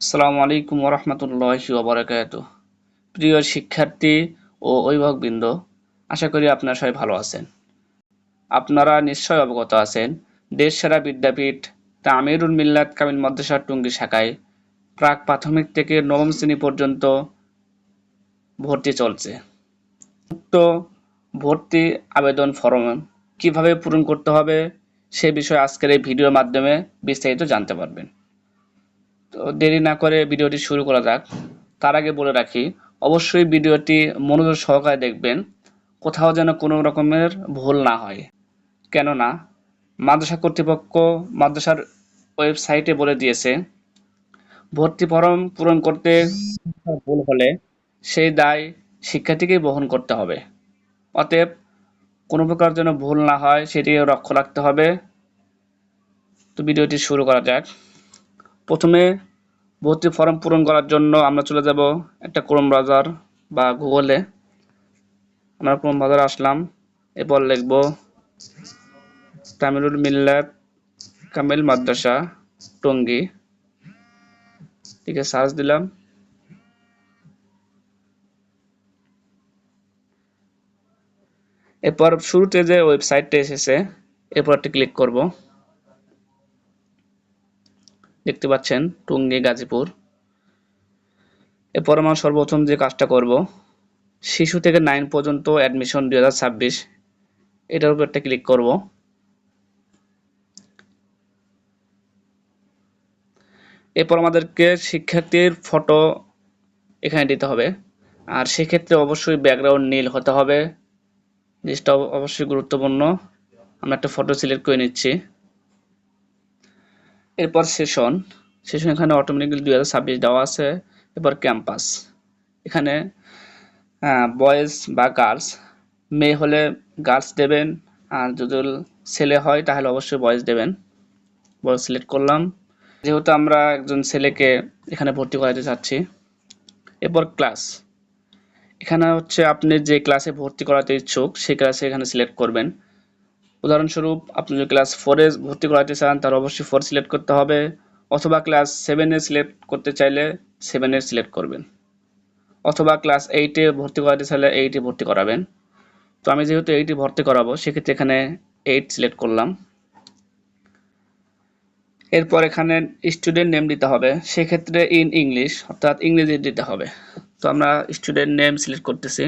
আসসালামু আলাইকুম ওরহমতুল্লাহি ওবরাকাত প্রিয় শিক্ষার্থী ও অভিভাবকবৃন্দ, আশা করি আপনারা সবাই ভালো আছেন। আপনারা নিশ্চয় অবগত আছেন দেশ সেরা বিদ্যাপীঠ তামিরুল মিল্লাত কামিল মাদ্রাসা টুঙ্গি শাখায় প্রাক প্রাথমিক থেকে নবম শ্রেণি পর্যন্ত ভর্তি চলছে। উক্ত ভর্তি আবেদন ফর্ম কীভাবে পূরণ করতে হবে সে বিষয়ে আজকের এই ভিডিওর মাধ্যমে বিস্তারিত জানতে পারবেন। দেরি না করে ভিডিওটি শুরু করা যাক। তার আগে বলে রাখি, অবশ্যই ভিডিওটি মনোযোগ সহকারে দেখবেন, কোথাও যেন কোনো রকমের ভুল না হয়। কেননা, মাদ্রাসা কর্তৃপক্ষ মাদ্রাসার ওয়েবসাইটে বলে দিয়েছে, ভর্তি ফরম পূরণ করতে ভুল হলে সেই দায় শিক্ষার্থীকেই বহন করতে হবে। অতএব, কোনো প্রকার যেন ভুল না হয় সেটি লক্ষ্য রাখতে হবে। তো ভিডিওটি শুরু করা যাক। প্রথমে ভর্তি ফর্ম পূরণ করার জন্য আমরা চলে যাব একটা ক্রোম ব্রাউজার বা গুগলে। আমরা ক্রোম ব্রাউজার আসলাম, এরপর লিখব তামিলুল মিল্লাত কামিল মাদ্রাসা, টঙ্গী। ঠিক আছে সার্চ দিলাম। এরপর শুরুতে যে ওয়েবসাইটটা এসেছে, এরপর ক্লিক করব। দেখতে পাচ্ছেন টুঙ্গি গাজীপুর। এরপর আমরা সর্বপ্রথম যে কাজটা করব, শিশু থেকে নাইন পর্যন্ত অ্যাডমিশন দুই এটার উপর একটা ক্লিক করব। এরপর আমাদেরকে শিক্ষার্থীর ফটো এখানে দিতে হবে। আর সেক্ষেত্রে অবশ্যই ব্যাকগ্রাউন্ড নীল হতে হবে। জিনিসটা অবশ্যই গুরুত্বপূর্ণ। আমরা একটা ফটো সিলেক্ট করে নিচ্ছি। এরপর সেশন। সেশন এখানে অটোমেটিক্যালি দুই হাজার ছাব্বিশ দেওয়া আছে। এরপর ক্যাম্পাস। এখানে বয়েজ বা গার্লস মেয়ে হলে গার্লস দেবেন, আর যদি ছেলে হয় তাহলে অবশ্যই বয়েজ দেবেন। বয়েজ সিলেক্ট করলাম। যেহেতু আমরা একজন ছেলেকে এখানে ভর্তি করাতে চাচ্ছি। এরপর ক্লাস এখানে হচ্ছে আপনি যে ক্লাসে ভর্তি করাতে ইচ্ছুক, সেই ক্লাসে এখানে সিলেক্ট করবেন। উদাহরণস্বরূপ, আপনি যদি ক্লাস ফোরে ভর্তি করাতে চান তার অবশ্যই ফোর সিলেক্ট করতে হবে। অথবা ক্লাস সেভেনে সিলেক্ট করতে চাইলে সেভেনের সিলেক্ট করবেন। অথবা ক্লাস এইটে ভর্তি করাতে চাইলে এইটে ভর্তি করাবেন। তো আমি যেহেতু এইটে ভর্তি করাবো, সেক্ষেত্রে এখানে এইট সিলেক্ট করলাম। এরপর এখানে স্টুডেন্ট নেম দিতে হবে। সেক্ষেত্রে ইন ইংলিশ অর্থাৎ ইংরেজি দিতে হবে। তো আমরা স্টুডেন্ট নেম সিলেক্ট করতেছি।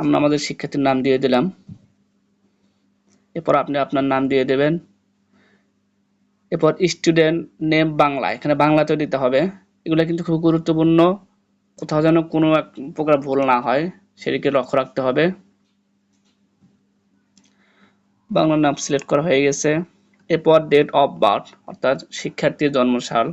আমরা আমাদের শিক্ষার্থীর নাম দিয়ে দিলাম। এরপর আপনি আপনার নাম দিয়ে দেবেন। এরপর স্টুডেন্ট নেম বাংলা, এখানে বাংলাতেও দিতে হবে। এগুলো কিন্তু খুব গুরুত্বপূর্ণ। কোথাও যেন কোনো এক প্রকার ভুল না হয় সেদিকে লক্ষ্য রাখতে হবে। বাংলা নাম সিলেক্ট করা হয়ে গেছে। এরপর ডেট অফ বার্থ অর্থাৎ শিক্ষার্থীর জন্মসাল।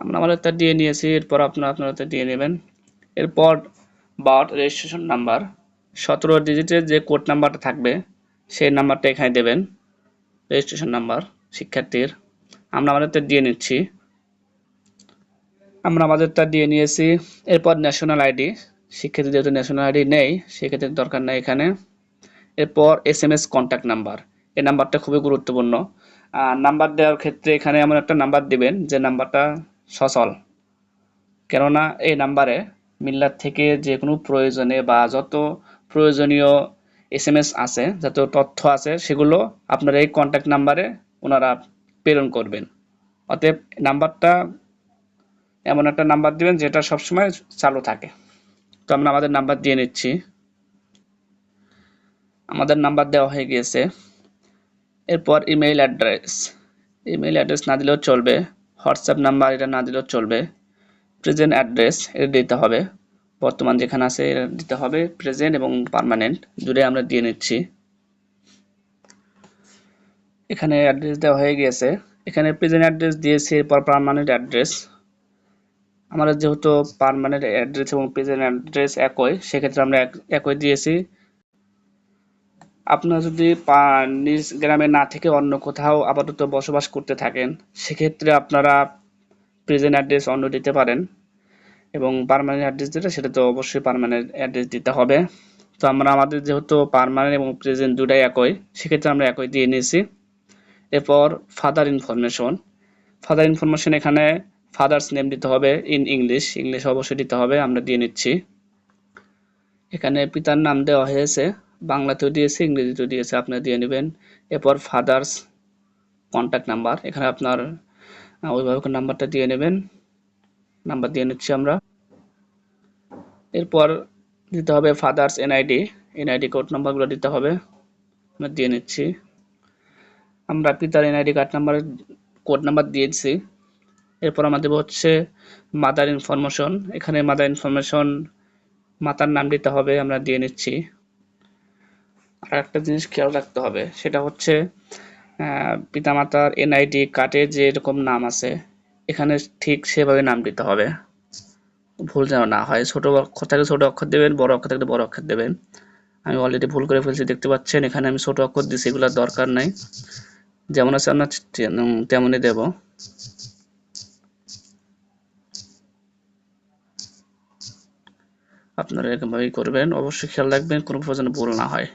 আমরা আমাদেরটা দিয়ে নিয়েছি, এরপর আপনারা আপনারা দিয়ে নেবেন। এরপর বার্থ রেজিস্ট্রেশন নাম্বার সতেরো ডিজিটের যে কোড নাম্বারটা থাকবে, সেই নাম্বারটা এখানে দেবেন রেজিস্ট্রেশন নাম্বার শিক্ষার্থীর। আমরা আমাদেরটা দিয়ে নিচ্ছি। আমরা আমাদেরটা দিয়ে নিয়েছি, এরপর ন্যাশনাল আইডি শিক্ষার্থী যেহেতু ন্যাশনাল আইডি নেই, সেক্ষেত্রে দরকার নেই এখানে। এরপর S M S contact number এই নাম্বারটা খুবই গুরুত্বপূর্ণ। নাম্বার দেওয়ার ক্ষেত্রে এখানে এমন একটা নাম্বার দিবেন, যে নাম্বারটা সচল। কেননা এই নাম্বারে মিল্লার থেকে যে কোনো প্রয়োজনে বা যত প্রয়োজনীয় এস এম এস আছে, যত তথ্য আছে, সেগুলো আপনার এই কন্ট্যাক্ট নাম্বারে ওনারা প্রেরণ করবেন। অতএব নাম্বারটা এমন একটা নাম্বার দিবেন যেটা সবসময় চালু থাকে। তো আমরা আমাদের নাম্বার দিয়ে নিচ্ছি। আমাদের নাম্বার দেওয়া হয়ে গিয়েছে। এরপর ইমেইল অ্যাড্রেস। ইমেইল অ্যাড্রেস না দিলেও চলবে। হোয়াটসঅ্যাপ নাম্বার এটা না দিলেও চলবে। প্রেজেন্ট অ্যাড্রেস এটা দিতে হবে। বর্তমান যেখানে আছে এটা দিতে হবে। প্রেজেন্ট এবং পারমানেন্ট জুড়ে আমরা দিয়ে নিচ্ছি। এখানে অ্যাড্রেস দেওয়া হয়ে গিয়েছে। এখানে প্রেজেন্ট অ্যাড্রেস দিয়েছি, এরপর পারমানেন্ট অ্যাড্রেস। আমরা যেহেতু পারমানেন্ট অ্যাড্রেস এবং প্রেজেন্ট অ্যাড্রেস একই, সেক্ষেত্রে আমরা একই দিয়েছি। আপনারা যদি নিজ গ্রামে না থেকে অন্য কোথাও আপাতত বসবাস করতে থাকেন, সেক্ষেত্রে আপনারা প্রেজেন্ট অ্যাড্রেস অন্য দিতে পারেন। এবং পারমানেন্ট অ্যাড্রেস যেটা, সেটা তো অবশ্যই পারমানেন্ট অ্যাড্রেস দিতে হবে। তো আমরা আমাদের যেহেতু পারমানেন্ট এবং প্রেজেন্ট দুটাই একই, সেক্ষেত্রে আমরা একই দিয়ে নিয়েছি। এরপর ফাদার ইনফরমেশন ফাদার ইনফরমেশন এখানে ফাদার্স নেম দিতে হবে ইন ইংলিশ ইংলিশ অবশ্যই দিতে হবে, আমরা দিয়ে নিচ্ছি। এখানে পিতার নাম দেওয়া হয়েছে। বাংলাতেও দিয়েছে ইংরেজিতেও দিয়েছে আপনি দিয়ে নেবেন। এরপর ফাদার্স কন্ট্যাক্ট নাম্বার এখানে আপনার অভিভাবকের নাম্বারটা দিয়ে নেবেন। নাম্বার দিয়ে নিচ্ছি আমরা। এরপর দিতে হবে ফাদার্স এনআইডি এনআইডি কোড নাম্বারগুলো দিতে হবে। আমরা দিয়ে নিচ্ছি। আমরা পিতার NID card number code number দিয়েছি এরপর আমাদের হচ্ছে মাদার ইনফরমেশন এখানে মাদার ইনফরমেশন মাতার নাম দিতে হবে, আমরা দিয়ে নিচ্ছি। আর একটা জিনিস খেয়াল রাখতে হবে, সেটা হচ্ছে পিতামাতার এনআইডি কার্ডে যে এরকম নাম আছে, এখানে ঠিক সেভাবে নাম দিতে হবে। ভুল যেন না হয়, ছোট অক্ষর থাকলে ছোট অক্ষর দেবেন, বড় অক্ষর থাকলে বড় অক্ষর দেবেন। আমি অলরেডি ভুল করে ফেলছি, দেখতে পাচ্ছেন, এখানে আমি ছোট অক্ষর দিছি এগুলোর দরকার নাই। যেমন আছে আপনার তেমনই দেব। আপনারা এরকমভাবেই করবেন, অবশ্যই খেয়াল রাখবেন, কোনো প্রয়োজন ভুল না হয়।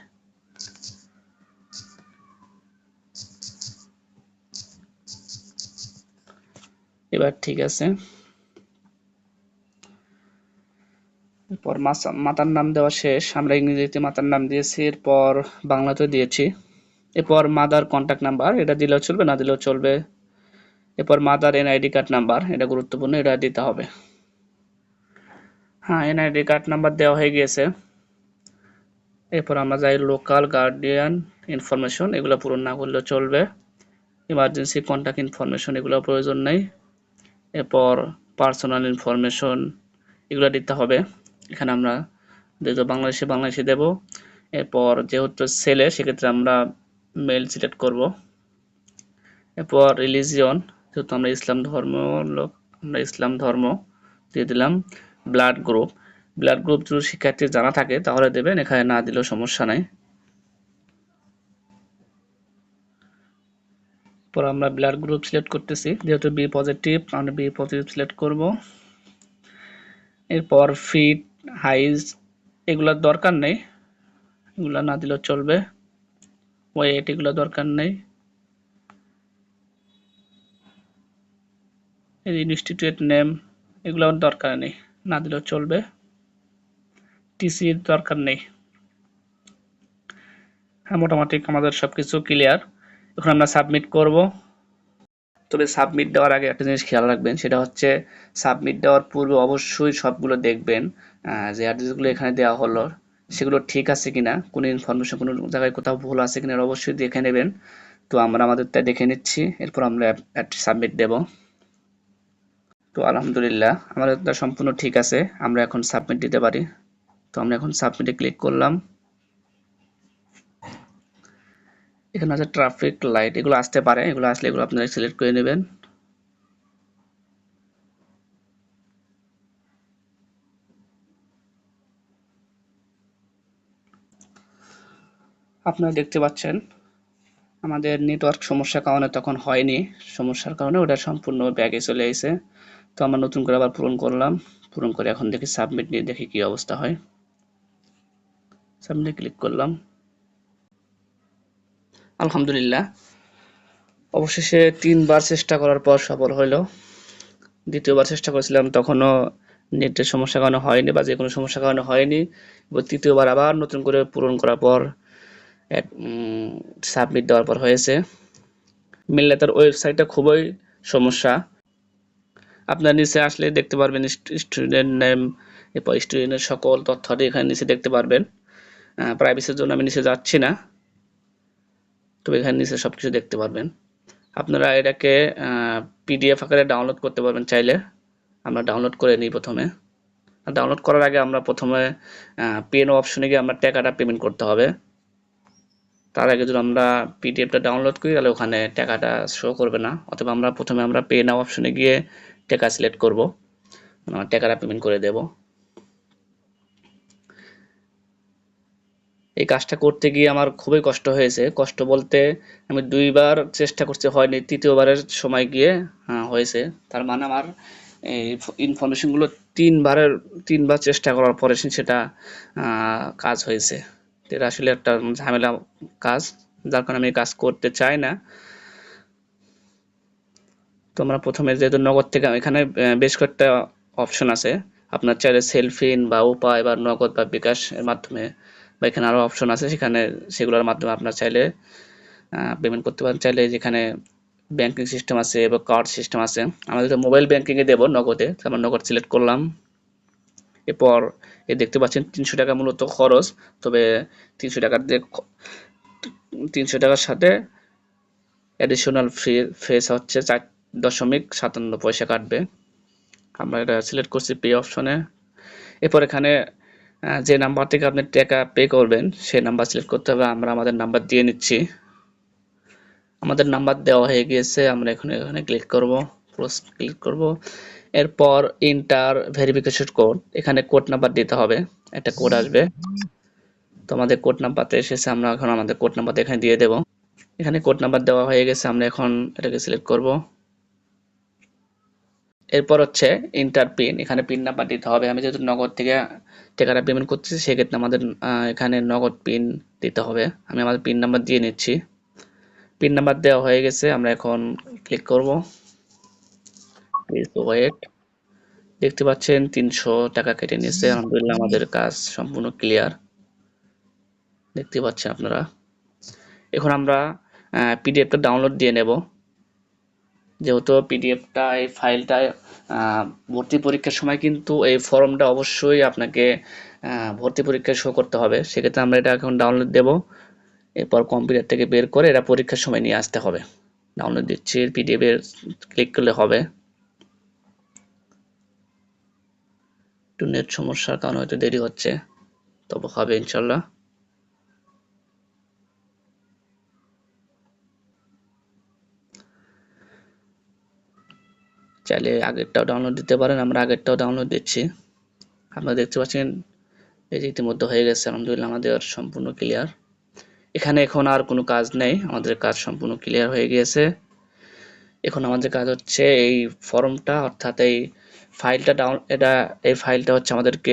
এবার ঠিক আছে। এরপর মাতার নাম দেওয়া শেষ, আমরা ইংরেজিতে মাতার নাম দিয়েছি, এরপর বাংলাতে দিয়েছি। এরপর মাদার কন্ট্যাক্ট নাম্বার এটা দিলেও চলবে, না দিলেও চলবে। এরপর মাদার এনআইডি কার্ড নাম্বার এটা গুরুত্বপূর্ণ, এটা দিতে হবে। হ্যাঁ এনআইডি কার্ড নাম্বার দেওয়া হয়ে গিয়েছে। এরপর আমরা যাই লোকাল গার্ডিয়ান ইনফরমেশন এগুলো পূরণ না করলেও চলবে। ইমার্জেন্সি কন্ট্যাক্ট ইনফরমেশন এগুলো প্রয়োজন নেই। এরপর পার্সোনাল ইনফরমেশন এগুলো দিতে হবে। এখানে আমরা যেহেতু বাংলাদেশে বাংলাদেশে দেব, এরপর যেহেতু ছেলে, সেক্ষেত্রে আমরা মেল সিলেক্ট করব। এরপর রিলিজিয়ন যেহেতু আমরা ইসলাম ধর্ম লোক, আমরা ইসলাম ধর্ম দিয়ে দিলাম ব্লাড গ্রুপ ব্লাড গ্রুপ যদি শিক্ষার্থী জানা থাকে, তাহলে দেবেন, এখানে না দিলেও সমস্যা নাই। পর আমরা ব্লাড গ্রুপ সিলেক্ট করতেছি। যেহেতু বি পজিটিভ আমরা বি পজিটিভ সিলেক্ট করব। এরপর ফিট হাইজ এগুলোর দরকার নেই। এগুলো না দিলেও চলবে। ওয়েট এগুলো দরকার নেই। ইনস্টিটিউট নেম এগুলো দরকার নেই। না দিলেও চলবে। টিসির দরকার নেই। হ্যাঁ মোটামুটি আমাদের সবকিছু ক্লিয়ার এখন আমরা সাবমিট করব। তবে সাবমিট দেওয়ার আগে একটা জিনিস খেয়াল রাখবেন, সেটা হচ্ছে সাবমিট দেওয়ার পূর্বে অবশ্যই সবগুলো দেখবেন যে অ্যাড্রেসগুলো এখানে দেওয়া হলো, সেগুলো ঠিক আছে কিনা, কোনো ইনফরমেশন কোনো জায়গায় কোথাও ভুল আছে কিনা অবশ্যই দেখে নেবেন। তো আমরা আমাদেরটা দেখে নিচ্ছি, এরপর আমরা সাবমিট দেব। তো আলহামদুলিল্লাহ, আমাদেরটা সম্পূর্ণ ঠিক আছে, আমরা এখন সাবমিট দিতে পারি। তো আমরা এখন সাবমিটে ক্লিক করলাম। এখানে আছে ট্রাফিক লাইট এগুলো আসতে পারে, এগুলো আসলে এগুলো আপনারা সিলেক্ট করে নেবেন। আপনারা দেখতে পাচ্ছেন, আমাদের নেটওয়ার্ক সমস্যার কারণে তখন হয়নি। সমস্যার কারণে ওটা সম্পূর্ণ ব্যাগে চলে এসেছে। তো আমরা নতুন করে আবার পূরণ করলাম। পূরণ করে এখন দেখি সাবমিট নিয়ে দেখি কি অবস্থা হয়। সাবমিটে ক্লিক করলাম। আলহামদুলিল্লাহ। অবশেষে তিনবার চেষ্টা করার পর সফল হইল। দ্বিতীয়বার চেষ্টা করেছিলাম, তখনও নেটের সমস্যা কারণে হয়নি বা যে কোনো সমস্যার কারণে হয়নি। এবার তৃতীয়বার আবার নতুন করে পূরণ করার পর সাবমিট দেওয়ার পর হয়েছে। মিললে তার ওয়েবসাইটটা খুবই সমস্যা। আপনার নিচে আসলে দেখতে পারবেন স্টুডেন্ট নেম এরপর স্টুডেন্টের সকল তথ্যাদি এখানে নিচে দেখতে পারবেন। প্রাইভেসির জন্য আমি নিচে যাচ্ছি না। তবে এখানে নিচে সব কিছু দেখতে পারবেন। আপনারা এটাকে পিডিএফ আকারে ডাউনলোড করতে পারবেন চাইলে। আমরা ডাউনলোড করে নিই প্রথমে। ডাউনলোড করার আগে আমরা প্রথমে পেন অপশনে গিয়ে আমরা টাকাটা পেমেন্ট করতে হবে। তার আগে যদি আমরা পিডিএফটা ডাউনলোড করি, তাহলে ওখানে টাকাটা শো করবে না। অথবা আমরা প্রথমে আমরা পে নাও অপশনে গিয়ে টাকা সিলেক্ট করব। টাকাটা পেমেন্ট করে দেব। এই কাজটা করতে গিয়ে আমার খুবই কষ্ট হয়েছে। কষ্ট বলতে আমি দুইবার চেষ্টা করতে হয়নি, তৃতীয়বারের সময় গিয়ে হয়েছে। তার মানে আমার এই ইনফরমেশনগুলো তিনবারের, তিনবার চেষ্টা করার পরে সেটা কাজ হয়েছে। এটা আসলে একটা ঝামেলা কাজ, যার কারণে আমি কাজ করতে চাই না। তো আমরা প্রথমে যেহেতু নগদ থেকে, এখানে বেশ কয়েকটা অপশন আছে। আপনার চাইলে সেলফিন বা উপায় বা নগদ বা বিকাশ এর মাধ্যমে বা এখানে আরও অপশন আছে, সেখানে সেগুলোর মাধ্যমে আপনার চাইলে পেমেন্ট করতে পারেন। চাইলে যেখানে ব্যাংকিং সিস্টেম আছে বা কার্ড সিস্টেম আছে, আমাদের তো মোবাইল ব্যাংকিং এ দেবো নগদে। আমরা নগদ সিলেক্ট করলাম। এরপর এ দেখতে পাচ্ছেন তিনশো টাকা মূলত খরচ। তবে তিনশো টাকার যে তিনশো টাকার সাথে অ্যাডিশনাল ফ্রি ফেস হচ্ছে চার দশমিক সাতান্ন পয়সা কাটবে। আমরা এটা সিলেক্ট করছি পে অপশনে এরপর এখানে যে নাম্বার থেকে আপনি টাকা পে করবেন, সেই নাম্বার সিলেক্ট করতে হবে। আমরা আমাদের নাম্বার দিয়ে নিচ্ছি। আমাদের নাম্বার দেওয়া হয়ে গিয়েছে। আমরা এখানে এখানে ক্লিক করব ক্লোজ ক্লিক করব। এরপর ইন্টার ভেরিফিকেশন কোড এখানে কোড নাম্বার দিতে হবে। একটা কোড আসবে। তো আমাদের কোড নাম্বারটা এসেছে। আমরা এখন আমাদের কোড নাম্বার এখানে দিয়ে দেব। এখানে কোড নাম্বার দেওয়া হয়ে গেছে। আমরা এখন এটাকে সিলেক্ট করব। এরপর হচ্ছে ইন্টার পিন এখানে পিন নাম্বার দিতে হবে। আমি যেহেতু নগদ থেকে টাকাটা পেমেন্ট করতেছি, সেক্ষেত্রে আমাদের এখানে নগদ পিন দিতে হবে। আমি আমাদের পিন নাম্বার দিয়ে নিচ্ছি। পিন নাম্বার দেওয়া হয়ে গেছে, আমরা এখন ক্লিক করব। ওয়েট দেখতে পাচ্ছেন, তিনশো টাকা কেটে নিয়েছে। আলহামদুলিল্লাহ আমাদের কাজ সম্পূর্ণ ক্লিয়ার দেখতে পাচ্ছেন আপনারা। এখন আমরা পিডিএফটা ডাউনলোড দিয়ে নেব। যেহেতু পিডিএফটা এই ফাইলটা ভর্তি পরীক্ষার সময় কিন্তু এই ফর্মটা অবশ্যই আপনাকে ভর্তি পরীক্ষায় শো করতে হবে। সেক্ষেত্রে আমরা এটা এখন ডাউনলোড দেব। এরপর কম্পিউটার থেকে বের করে এটা পরীক্ষার সময় নিয়ে আসতে হবে। ডাউনলোড দিচ্ছি পিডিএফ এর ক্লিক করলে হবে। একটু নেট সমস্যার কারণে হয়তো দেরি হচ্ছে। তবে হবে ইনশাল্লাহ। চাইলে আগেরটাও ডাউনলোড দিতে পারেন, আমরা আগেরটাও ডাউনলোড দিচ্ছি। আপনারা দেখতে পাচ্ছেন এই যে ইতিমধ্যে হয়ে গেছে, আলহামদুলিল্লাহ আমাদের সম্পূর্ণ ক্লিয়ার এখানে এখন আর কোনো কাজ নেই, আমাদের কাজ সম্পূর্ণ ক্লিয়ার হয়ে গিয়েছে। এখন আমাদের কাজ হচ্ছে এই ফর্মটা অর্থাৎ এই ফাইলটা ডাউন এটা, এই ফাইলটা হচ্ছে আমাদেরকে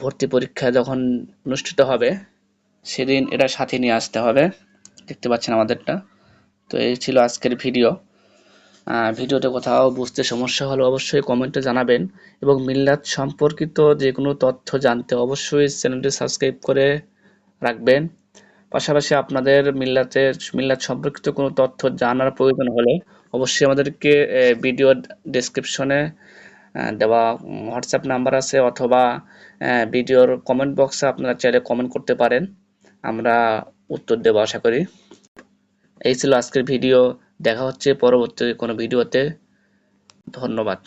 ভর্তি পরীক্ষা যখন অনুষ্ঠিত হবে, সেদিন এটা সাথে নিয়ে আসতে হবে। দেখতে পাচ্ছেন আমাদেরটা। তো এই ছিল আজকের ভিডিও ভিডিওতে কোথাও বুঝতে সমস্যা হলে অবশ্যই কমেন্টে জানাবেন। এবং মিল্লাত সম্পর্কিত যে কোনো তথ্য জানতে অবশ্যই চ্যানেলটি সাবস্ক্রাইব করে রাখবেন। পাশাপাশি আপনাদের মিল্লাতের, মিল্লাত সম্পর্কিত কোনো তথ্য জানার প্রয়োজন হলে অবশ্যই আমাদেরকে ভিডিও ডেসক্রিপশনে দেওয়া হোয়াটসঅ্যাপ নাম্বার আছে অথবা ভিডিওর কমেন্ট বক্সে আপনারা চাইলে কমেন্ট করতে পারেন। আমরা উত্তর দেবো আশা করি। এই ছিল আজকের ভিডিও। দেখা হচ্ছে পরবর্তী কোনো ভিডিওতে। ধন্যবাদ।